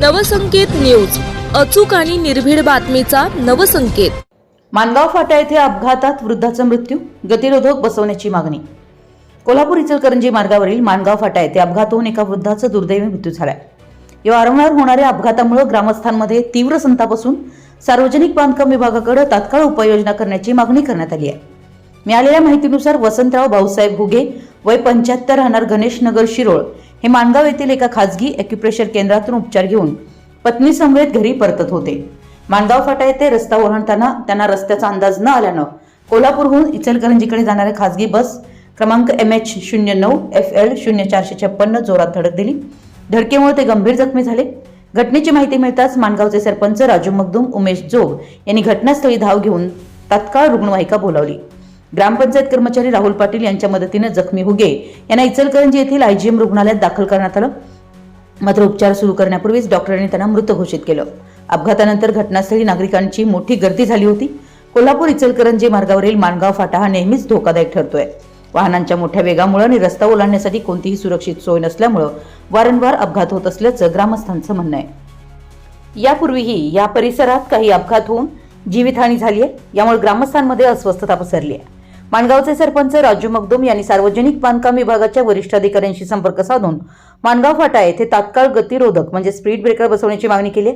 Navsanket news. अचूक आणि निर्भीड बातमीचा नवसंकेत. मानगाव फाटा येथे अपघातात वृद्धाचा मृत्यू गतिरोधक बसवण्याची मागणी. कोल्हापूर इचलकरंजी मार्गावरील मानगाव फाटा येथे अपघात होऊन एका वृद्धाचा दुर्दैवी मृत्यू झालाय या वारंवार होणाऱ्या अपघातामुळे ग्रामस्थांमध्ये तीव्र संताप असून सार्वजनिक बांधकाम विभागाकडे तात्काळ उपाययोजना करण्याची मागणी करण्यात आली आहे. मिळालेल्या माहितीनुसार वसंतराव भाऊसाहेब घुगे वय पंच्याहत्तर राहणार गणेश नगर शिरोळ हे माणगाव येथील एका खासगी ॲक्युप्रेशर केंद्रातून उपचार घेऊन पत्नी समवेत घरी परतत होते. माणगाव फाटा येथे रस्ता ओलांडताना त्यांना रस्त्याचा अंदाज न आल्यानं कोल्हापूरहून इचलकरंजीकडे जाणाऱ्या खासगी बस क्रमांक एम एच शून्य नऊ एफ एल शून्य चारशे छप्पन्न जोरात धडक दिली. धडकेमुळे ते गंभीर जखमी झाले. घटनेची माहिती मिळताच माणगावचे सरपंच राजू मगदूम उमेश जोग यांनी घटनास्थळी धाव घेऊन तात्काळ रुग्णवाहिका बोलावली. ग्रामपंचायत कर्मचारी राहुल पाटील यांच्या मदतीने जखमी हुगे यांना इचलकरंजी येथील आयजीएम रुग्णालयात दाखल करण्यात आलं. मात्र उपचार सुरू करण्यापूर्वीच डॉक्टरांनी त्यांना मृत घोषित केलं. अपघातानंतर घटनास्थळी नागरिकांची मोठी गर्दी झाली होती. कोल्हापूर इचलकरंजी मार्गावरील माणगाव फाटा हा नेहमीच धोकादायक ठरतोय. वाहनांच्या मोठ्या वेगामुळे आणि रस्ता ओलांडण्यासाठी कोणतीही सुरक्षित सोय नसल्यामुळं वारंवार अपघात होत असल्याचं ग्रामस्थांचं म्हणणं आहे. यापूर्वीही या परिसरात काही अपघात होऊन जीवितहानी झाली आहे. यामुळे ग्रामस्थांमध्ये अस्वस्थता पसरली आहे. माणगावचे सरपंच राजू मगदुम यांनी सार्वजनिक बांधकाम विभागाच्या वरिष्ठ अधिकाऱ्यांशी संपर्क साधून माणगाव फाटा येथे तात्काळ गतिरोधक म्हणजे स्पीड ब्रेकर बसवण्याची मागणी केली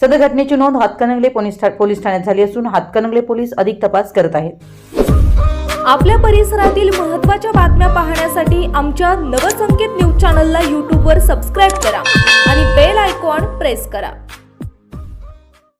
सदर घटनेची नोंद हातकणंगले पोलीस ठा- पोलीस ठाण्यात झाली असून हातकणंगले पोलीस अधिक तपास करत आहेत. आपल्या परिसरातील महत्त्वाच्या बातम्या पाहण्यासाठी आमच्या नवसंकेत न्यूज चॅनलला यूट्यूबवर सबस्क्राईब करा आणि बेल आयकॉन प्रेस करा.